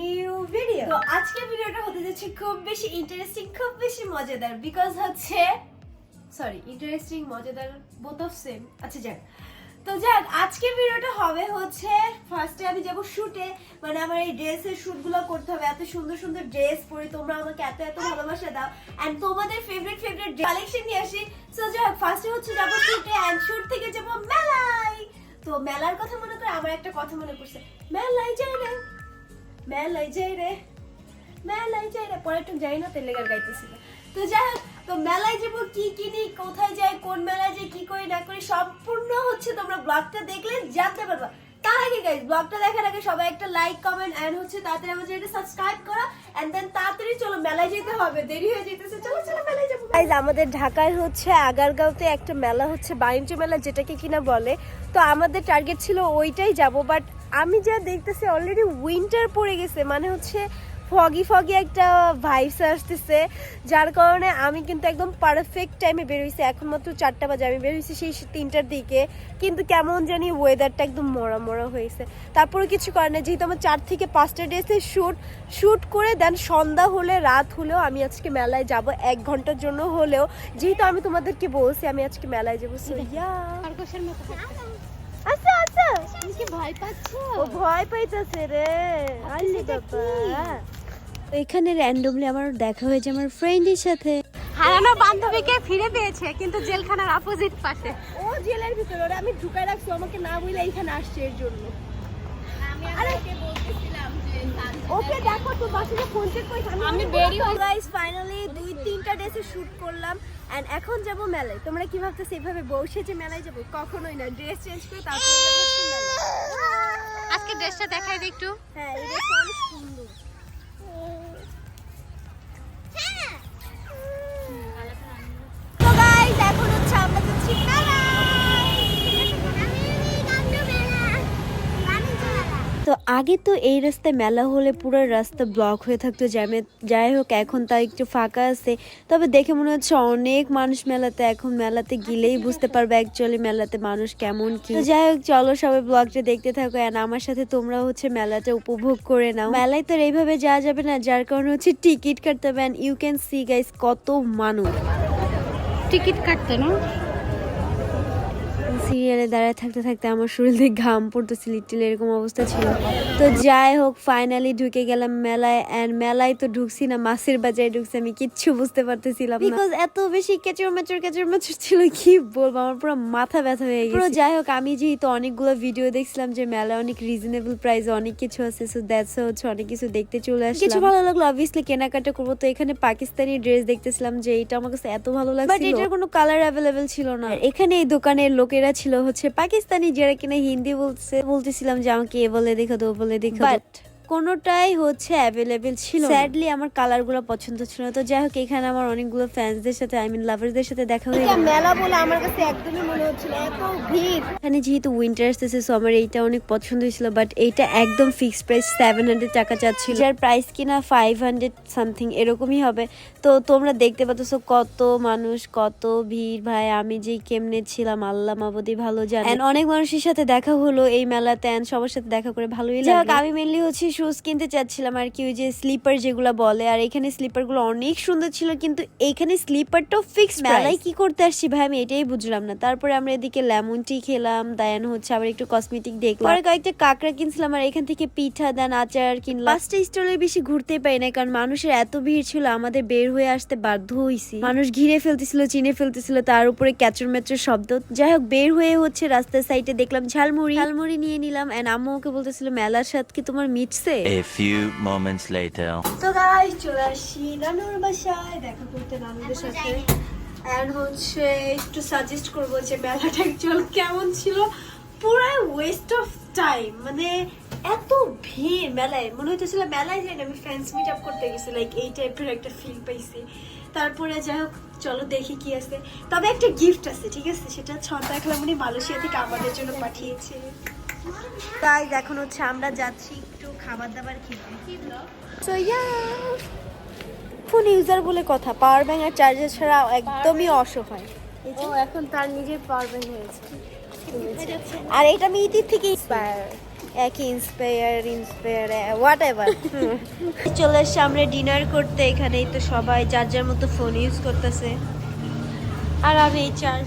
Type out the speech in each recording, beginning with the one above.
new video. তো আজকের ভিডিওটা হতে খুব বেশি ইন্টারেস্টিং খুব বেশি মজাদার বিকজ হচ্ছে সরি ইন্টারেস্টিং মজাদার আচ্ছা যাক। তো যাক, আজকের ভিডিওটা হবে হচ্ছে ফার্স্টে আমি যাব শুটে মানে আমার এই ড্রেসের শুটগুলো করতে হবে। এত সুন্দর সুন্দর ড্রেস পরে তোমরা আমাকে এত এত ভালোবাসা দাও। এন্ড তোমাদের ফেভারিট ফেভারিট কালেকশন নিয়ে আসি। যাক ফার্স্টে হচ্ছে যাব শুটে এন্ড শুট থেকে যাব মেলায়। তো মেলার কথা মনে করে আমার একটা কথা মনে পড়ছে। মেলায় যাই রে, মেলায় যাই রে, মেলায় যাই রে। পরে একটু যাই না তেলে গান গাইতেছিল তো যাই হোক, তো মেলায় যাব, কি কিনি, কোথায় যাই, কোন মেলায় যাই, কি করি, না করি, সম্পূর্ণ হচ্ছে তোমরা ব্লগটা দেখলে জানতে পারবা। তার আগে গাইজ ব্লগটা দেখার আগে সবাই একটা লাইক কমেন্ট অ্যান্ড হচ্ছে আমার চ্যানেলটা সাবস্ক্রাইব করা তাড়াতাড়ি চলো, মেলায় যেতে হবে। দেরি আমাদের ঢাকায় হচ্ছে আগারগাঁওতে একটা মেলা হচ্ছে, বাণিজ্য মেলা, যেটাকে কিনা বলে। তো আমাদের টার্গেট ছিল ওইটাই যাব বাট আমি যা দেখতেছি অলরেডি উইন্টার পড়ে গেছে মানে হচ্ছে ফগি ফগি একটা ভাইবস আসতেছে যার কারণে আমি কিন্তু একদম পারফেক্ট টাইমে বেরোইছি এখন মাত্র চারটা বাজে আমি বেরোইছি সেই তিনটার দিকে। কিন্তু কেমন জানি ওয়েদারটা একদম মরা মরা হয়েছে। তারপরে কিছু করে না যেহেতু আমার চার থেকে পাঁচটা ড্রেসে শ্যুট শ্যুট করে দেন সন্ধ্যা হলে রাত হলেও আমি আজকে মেলায় যাব। এক ঘণ্টার জন্য হলেও যেহেতু আমি তোমাদেরকে বলছি আমি আজকে মেলায় যাব। আচ্ছা আচ্ছা। ভয় পাচ্ছ? ভয় পাইতেছে রে। আইলি সেটা এখানে র্যান্ডমলি আমার দেখা হয়েছে আমার ফ্রেন্ডের সাথে। হারানো বান্ধবীকে ফিরে পেয়েছে কিন্তু জেলখানার অপোজিট পাশে। ও জেলের ভিতরে ওরা আমি ঢুকাই রাখছি আমাকে না বলে এখানে আসছে এর জন্য। ওকে দেখো তো বাসে ফোন চেক করে আমি বেরিয়ে হই- গাইস ফাইনালি দুই তিনটা ড্রেসে শুট করলাম এন্ড এখন যাব মেলায়। তোমরা কি ভাবতেছো এভাবে বসে যে মেলায় যাব? কখনোই না ড্রেস চেঞ্জ করে তারপরে যাব আজকে ড্রেসটা দেখাই দিই একটু। হ্যাঁ এই ড্রেসটা অনেক সুন্দর। তো আগে তো এই রাস্তায় মেলা হলে পুরো রাস্তা ব্লক হয়ে থাকতো, জ্যামে যাই হোক, এখন তা একটু ফাঁকা আছে। তবে দেখে মনে হচ্ছে অনেক মানুষ মেলাতে, এখন মেলাতে গেলেই বুঝতে পারবে অ্যাকচুয়ালি মেলাতে মানুষ কেমন কি। যাই হোক, চলো সবাই ব্লগটা দেখতে থাকো আর আমার সাথে তোমরা হচ্ছে মেলাটা উপভোগ করে নাও। মেলায় তো এইভাবে যাওয়া যাবে না, যার কারণে হচ্ছে টিকিট কাটতে হবে and you can see guys কত মানুষ। টিকিট কাটতে না? সিরিয়ালে দাঁড়ায় থাকতে থাকতে আমার শরীর ঘাম পড়তেছে লিটিল এরকম অবস্থা ছিল। তো যাই হোক ফাইনালি ঢুকে গেলাম মেলায় এন্ড মেলায় তো ঢুকছি না মাছের বাজারে ঢুকছি আমি কিচ্ছু বুঝতে পারতেছিলাম বিকজ এত বেশি কেচর মেচর কেচর মেচর ছিল কি বলব? আমার পুরো মাথা ব্যথা হয়ে গেছে। যাই হোক আমি যেহেতু অনেকগুলো ভিডিও দেখছিলাম যে মেলায় অনেক রিজনেবল প্রাইস অনেক কিছু আছে সো দ্যাটস হচ্ছে অনেক কিছু দেখতে চলে আসলাম। কিছু ভালো লাগল অবভিয়াসলি কেনাকাটা করব তো এখানে পাকিস্তানি ড্রেস দেখতেছিলাম যে এটা আমার কাছে এত ভালো লাগছে বাট এটার কোনো কালার অ্যাভেলেবেল ছিল না। এখানে এই দোকানের লোকেরা ছিল হচ্ছে পাকিস্তানি যারা কিনা হিন্দি বলছে বলতেছিলাম যে আমাকে এ বলে দেখো তো বলে দেখো। বাট কোনোটাই হচ্ছে অ্যাভেলেবেল ছিল স্যাডলি আমার কালারগুলো পছন্দ ছিল তো যাই হোক এখানে আমার অনেকগুলো ফ্যান্সদের সাথে আই মিন লাভারদের সাথে দেখা হয়ে গেল। মেলা বলে আমার কাছে একদমই মনে হচ্ছিল এত ভিড়। এখানে যেহেতু উইন্টার আসতেছে সো আমার এইটা অনেক পছন্দ হয়েছিল বাট এইটা একদম ফিক্সড প্রাইস সেভেন হান্ড্রেড টাকা চাচ্ছিল। যার প্রাইস কিনা ফাইভ হান্ড্রেড সামথিং এরকমই হবে। তো তোমরা দেখতে পাচ্ছ কত মানুষ কত ভিড়। ভাই আমি যে কেমনে ছিলাম আল্লাহ মাবদি ভালো জানে। অনেক মানুষের সাথে দেখা হলো এই মেলাতে সবার সাথে দেখা করে ভালোই লাগল। আমি মেনলি হচ্ছে শুজ কিনতে চাচ্ছিলাম আর কি ওই যে স্লিপার যেগুলো বলে আর এখানে স্লিপারগুলো অনেক সুন্দর ছিল কিন্তু এইখানে স্লিপারটাও ফিক্স মেলায় কি করতে আসছি ভাই আমি এটাই বুঝলাম না। তারপরে আমরা এদিকে লেমন টি খেলাম দেন হচ্ছে আবার একটু কসমেটিক দেখলাম পরে কয়েকটা কাঁকড়া কিনছিলাম আর এখান থেকে পিঠা দেন আচার কিনলাম। পাঁচটা স্টলের বেশি ঘুরতে পাই না কারণ মানুষের এত ভিড় ছিল আমাদের বের হয়ে আসতে বাধ্য হইছি। মানুষ ঘিরে ফেলতেছিল চিনে ফেলতেছিল তার উপরে ক্যাচর ম্যাচর শব্দ। যাই হোক বের হয়ে হচ্ছে রাস্তার সাইডে দেখলাম ঝালমুড়ি। ঝালমুড়ি নিয়ে নিলাম এন্ড আম্মু ওকে বলতেছিল মেলার সাথে কি তোমার মিটছে? A few moments later. তো গাইস চলে আসি নানুর বাসায় দেখা করতে নানুদের সাথে এন্ড হচ্ছে একটু সাজেস্ট করব যে মেলাটা অ্যাকচুয়াল কেমন ছিল। পুরাই ওয়েস্ট অফ টাইম মানে এত ভিড় মেলায়। মনে হইতেছিল মেলায় যাই না আমি ফ্রেন্ডস মিট আপ করতে গেছি লাইক এই টাইপের একটা ফিল পাইছি। তারপরে যাই হোক চলো দেখি কি আছে। তবে একটা গিফট আছে ঠিক আছে? সেটা ছন্দা খেলামনি মালয়েশিয়া থেকে আমাদের জন্য পাঠিয়েছে। তাই এখন হচ্ছে আমরা যাচ্ছি একটু খাবার দাবার খেতে. ফোন ইউজার বলে কথা পাওয়ার ব্যাংক আর চার্জার ছাড়া একদমই অসহায় ও এখন তার নিজের পাওয়ার ব্যাংক হয়েছে। আর এটা আমি ইতির থেকে ইন্সপায়ার একই ইন্সপায়ার ইন্সপায়ার হোয়াট এভার চলে এসছে আমরা ডিনার করতে এখানেই তো সবাই যার যার মতো ফোন ইউজ করতেছে। আর আমি এই চার্জ।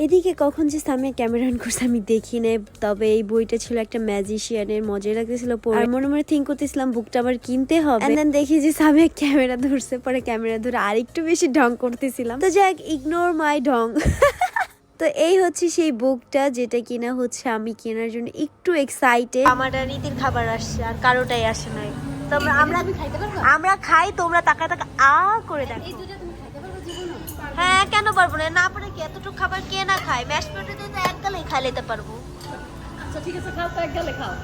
এদিকে কখন যে সামিয়া ক্যামেরা অন করছে আমি দেখি নাই তবে এই বইটা ছিল একটা ম্যাজিশিয়ানের মজাই লাগতেছিল পড়ে। আর মনে মনে থিঙ্ক করতেছিলাম বুকটা আবার কিনতে হবে। দেন দেখি যে সামিয়া ক্যামেরা ধরছে পরে ক্যামেরা ধরে আরেকটু বেশি ঢং করতেছিলাম। তো যাক ইগনোর মাই ঢং। তো এই হচ্ছে সেই বুকটা যেটা কিনা হচ্ছে আমি কেনার জন্য একটু এক্সাইটেড আমার আর রীতির খাবার আসছে আর কারোটাই আসে নাই। তো আমরা আমরা আমরা খাই তোমরা তাকা তাকা আ করে দেখো। হ্যাঁ কেন পারব না? না পারে কি এতটুকু খাবার কে না খায়? ম্যাশ পটেটো তো এক গালেই খাই নিতে পারব। আচ্ছা ঠিক আছে খাও তো এক গালে খাও।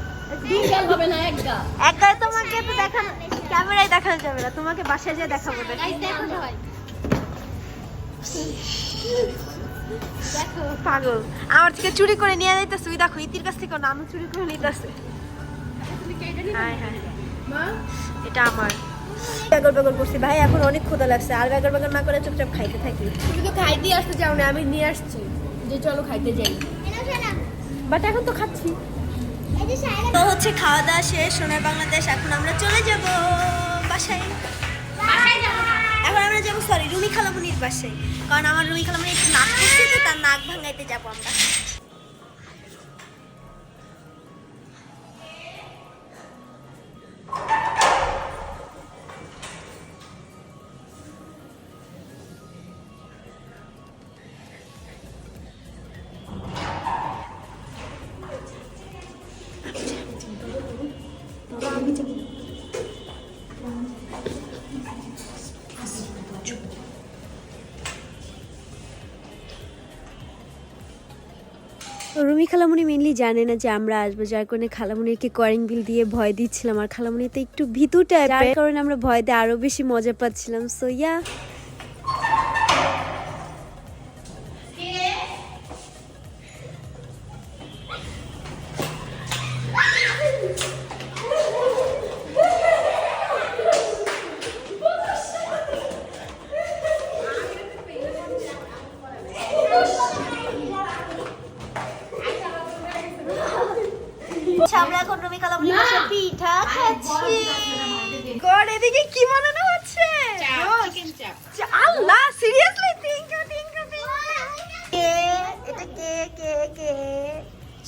দুই গাল হবে না এক গাল। এক গালে তোমাকে তো দেখানো ক্যামেরায় দেখানো যাবে না তোমাকে বাসায় যেয়ে দেখাবো না দেখো সবাই। পাগল। আমার থেকে চুরি করে নিয়ে যাইতেছে ওই দেখো ইতির কাছ থেকে নানু চুরি করে নিতেছে। এটা আমার। বেগর বেগর করছি। ভাই এখন অনেক ক্ষুধা লাগছে। আর বেগর বেগর না করে চুপচাপ খাইতে থাকি। তুমি তো খাইতে আসতে চাও না আমি নিয়ে আসছি। যে চলো খাইতে যাই। বাট এখন তো খাচ্ছি। তো হচ্ছে খাওয়া দাওয়া শেষ সোনার বাংলাদেশ। এখন আমরা চলে যাব বাসায়। এখন আমরা যাব সরি রুমি খালামুনির বাসায়। কারণ আমার রুমি খালামুনি একটু নাক করছে তো তার নাক ভাঙাইতে যাব আমরা। রুমি খালামুনি মেনলি জানে না যে আমরা আসব, যার কারণে খালামুনিকে করিং বিল দিয়ে ভয় দিচ্ছিলাম। আর খালামুনি তো একটু ভীতু টাইপের যার কারণে আমরা ভয়তে আরও বেশি মজা পাচ্ছিলাম। সো ইয়া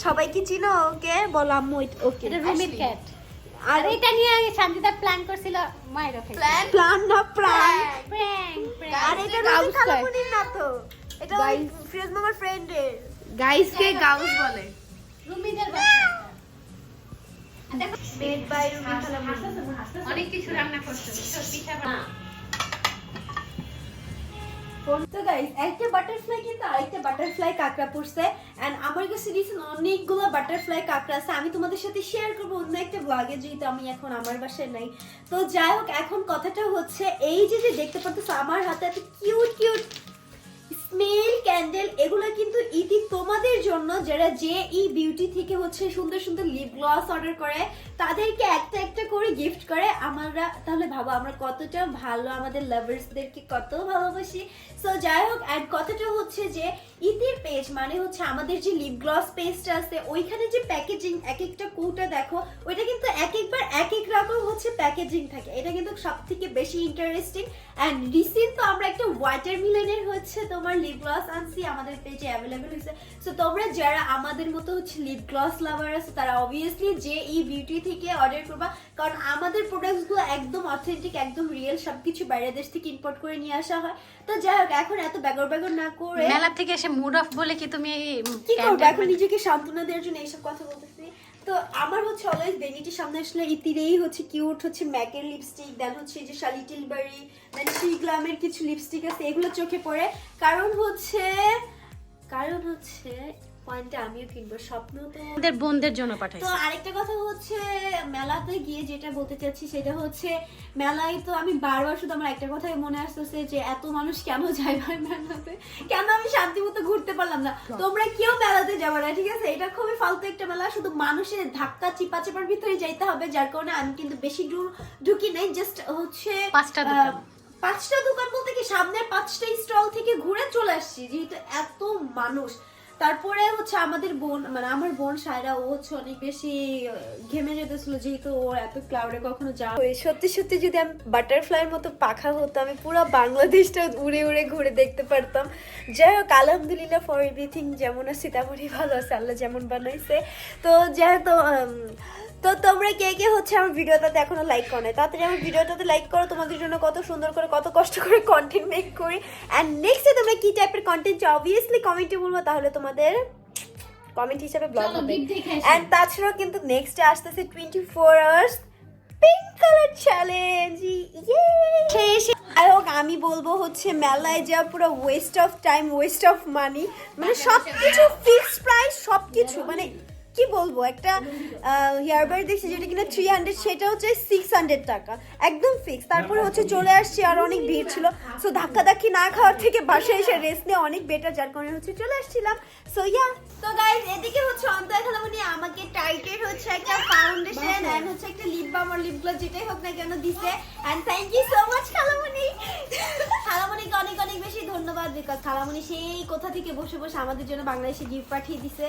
সবাই কি চিনো ওকে? বল আম্মু ওকে। এটা রুমির ক্যাট আর এটা নিয়ে আগে শান্তিদা প্ল্যান করছিল মায়ের প্ল্যান প্ল্যান না প্রাণ প্র্যাঙ্ক আর এটা রুমি খালামুনির না তো। এটা ওই ফিরোজ মামার ফ্রেন্ডের গাইস কে গাউস বলে? রুমিদের মেড বাই রুমি খালামুনি। অনেক কিছু রান্না করছে তো পিঠা তো গাইস একটা কিন্তু আরেকটা বাটারফ্লাই কাঁকড়া পড়ছে এন্ড আমার কাছে অনেকগুলো বাটারফ্লাই কাঁকড়া আছে, আমি তোমাদের সাথে শেয়ার করব অন্য একটা ব্লগে যেহেতু আমি এখন আমার বাসায় নাই। তো যাই হোক, এখন কথাটা হচ্ছে, এই যে যে দেখতে পাচ্ছ আমার হাতে এত কিউট কিউট স্মেল ক্যান্ডেল এগুলো কিন্তু ইতি তোমাদের জন্য যারা জে ই বিউটি থেকে হচ্ছে সুন্দর সুন্দর লিপ গ্লস অর্ডার করে, তাদেরকে একটা একটা করে গিফট করে। আমরা তাহলে ভাবো, আমরা কতটা ভালো, আমাদের লাভার্সদেরকে কত ভালোবাসি। সো যাই হোক অ্যান্ড কথাটা হচ্ছে যে, ইতির পেজ মানে হচ্ছে আমাদের যে লিপ গ্লস পেজটা আছে, ওইখানে যে প্যাকেজিং এক একটা কৌটা দেখো, ওইটা কিন্তু এক একবার এক এক রকম হচ্ছে প্যাকেজিং থাকে। এটা কিন্তু সব থেকে বেশি ইন্টারেস্টিং অ্যান্ড রিসেন্ট তো আমরা একটা ওয়াটার মিলনের হচ্ছে তোমার লিপ গ্লস আনছি আমাদের পেজে অ্যাভেলেবেল হয়েছে। সো তোমরা যারা আমাদের মতো হচ্ছে লিপ গ্লস লাভার আছে তারা অবভিয়াসলি যে ই বিউটি থেকে অর্ডার করবা কারণ আমাদের প্রোডাক্টসগুলো একদম অথেন্টিক একদম রিয়েল সবকিছু বাইরের দেশ থেকে ইম্পোর্ট করে নিয়ে আসা হয়। তো যাই হোক এখন এত ব্যাগর ব্যাগর না করে মেলা থেকে এসে মুড অফ বলে কি তুমি কি করব? এখন নিজেকে সান্ত্বনা দেওয়ার জন্য এইসব কথা বলতেছি তো আমার হচ্ছে অলওয়েজ বেনিটির সামনে আসলে ইতিরেই হচ্ছে কিউট হচ্ছে ম্যাকের লিপস্টিক দেন হচ্ছে যে শালি টিলবারি দেন শ্রী গ্লামের কিছু লিপস্টিক আছে, এগুলো চোখে পড়ে। কারণ হচ্ছে কারণ হচ্ছে পয়েন্টটা আমিও কিনবো স্বপ্ন তো আমাদের বোনদের জন্য তো আরেকটা কথা হচ্ছে মেলাতে গিয়ে যেটা বলতে চাচ্ছি সেটা হচ্ছে মেলায় তো আমি বারবার শুধু আমার একটা কথাই মনে আসতেছে যে এত মানুষ কেন যায় ভাই মেলাতে? কেন আমি শান্তি মতো ঘুরতে পারলাম না? তোমরা কেউ মেলাতে যাবে না ঠিক আছে? এটা খুবই ফালতু একটা মেলা শুধু মানুষের ধাক্কা চিপা চাপার ভিতরে যাইতে হবে যার কারণে আমি কিন্তু বেশি দূর ঢুকি নাই জাস্ট হচ্ছে পাঁচটা। পাঁচটা দোকান বলতে কি সামনের পাঁচটা স্টল থেকে ঘুরে চলে আসছি যেহেতু এত মানুষ। তারপরে হচ্ছে আমাদের বোন মানে আমার বোন সায়রা, ও হচ্ছে অনেক বেশি ঘেমে যেতেছিল যেহেতু ও এত ক্লাউডে কখনো যাওয়া সত্যি সত্যি যদি আমি বাটারফ্লাইয়ের মতো পাখা হতো আমি পুরো বাংলাদেশটা উড়ে উড়ে ঘুরে দেখতে পারতাম। যাই হোক, আলহামদুলিল্লাহ ফর এভরিথিং যেমন আছে তেমনই ভালো আছে, আল্লাহ যেমন বানাইছে। তো যেহেতু তো তোমরা কে কে হচ্ছে আমার ভিডিওটাতে এখনও লাইক করো নাই তাড়াতাড়ি আমার ভিডিওটাতে লাইক করো তোমাদের জন্য কত সুন্দর করে কত কষ্ট করে কন্টেন্ট মেক করি। অ্যান্ড নেক্সটে তোমরা কি টাইপের কন্টেন্ট চাও? অবভিয়াসলি কমেন্টে বলব তাহলে তোমাদের কমেন্ট হিসাবে ব্লগ হবে। অ্যান্ড তাছাড়াও কিন্তু নেক্সটে আসতেছে twenty four hours pink colour challenge যাই হোক আমি বলব হচ্ছে মেলায় যা পুরো waste of time waste of money মানে সব কিছু ফিক্সড প্রাইস সব কিছু মানে বলব একটা হেয়ারবার দেখছি যেটা কিনা থ্রি হান্ড্রেড সেটা হচ্ছে সিক্স হান্ড্রেড টাকা। একদম ফিক্স তারপরে হচ্ছে চলে আসছি আর অনেক ভিড় ছিল। সো ধাক্কা ধাক্কি না খাওয়ার থেকে বাসায় এসে রেস্ট নিয়ে অনেক বেটার যার কারণে হচ্ছে চলে আসছিলাম। সো ইয়া তো গাইস এদিকে হচ্ছে অন্তর খালামণি আমাকে টাইটের হচ্ছে একটা ফাউন্ডেশন এন্ড হচ্ছে একটা লিপ বাম আর লিপ গ্লো যেটাই হোক না কেন দিছে। And thank you so much খালামণি খালামণিকে অনেক অনেক বেশি খালামণি সেই কোথা থেকে বসে বসে আমাদের জন্য বাংলাদেশে গিফট পাঠিয়ে দিছে।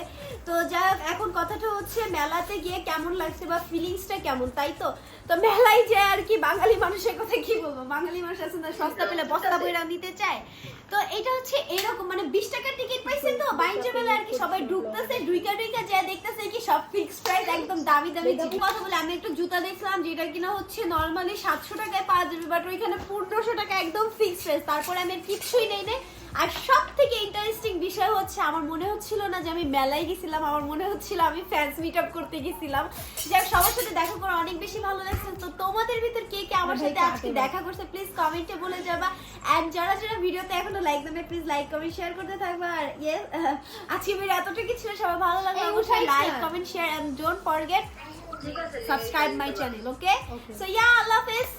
তো যাই হোক, এখন কথাটা হচ্ছে মেলাতে গিয়ে কেমন লাগছে বা ফিলিংসটা কেমন, তাই তো? তো মেলায় যে আর কি বাঙালি মানুষের কথা কি বলব? বাঙালি মানুষ আছে না, সস্তা পেলে বস্তা বইরা নিতে চায়। তো এটা হচ্ছে এরকম মানে বিশ টাকার টিকিট পাইছে তো? বাইঞ্জে মেলা আর কি সবাই ঢুকতেছে, ঢুইকা ঢুইকা যা দেখতেছে কি সব ফিক্স প্রাইস একদম দামি দামি। কথা বলে আমি একটা জুতা দেখলাম, যেটা কিনা হচ্ছে নর্মালি সাতশো টাকায় পাওয়া যাবে বাট ওইখানে পনেরোশো টাকা একদম ফিক্স প্রাইস তারপরে আমি আর কিচ্ছুই নেই নে আর সব থেকে ইন্টারেস্টিং বিষয় হচ্ছে আমার মনে হচ্ছিল না যে আমি মেলায় গেছিলাম আমার মনে হচ্ছিল আমি ফ্যান্স মিট আপ করতে গেছিলাম। যাক সবার সাথে দেখা করে অনেক বেশি ভালো লাগছে। তো তোমাদের ভিতর কে কে আমার সাথে আজকে দেখা করছে প্লিজ কমেন্টে বলে যাবা। এন্ড যারা যারা ভিডিওতে এখনও লাইক দেবে প্লিজ লাইক কমেন্ট শেয়ার করতে থাকবা। আর ইয়েস আজকে ভিডিও এতটুকু ছিল সবাই ভালো লাগল এই অবশ্যই like comment share and don't forget subscribe my channel okay so ইয়া আল্লাহ হাফেজ।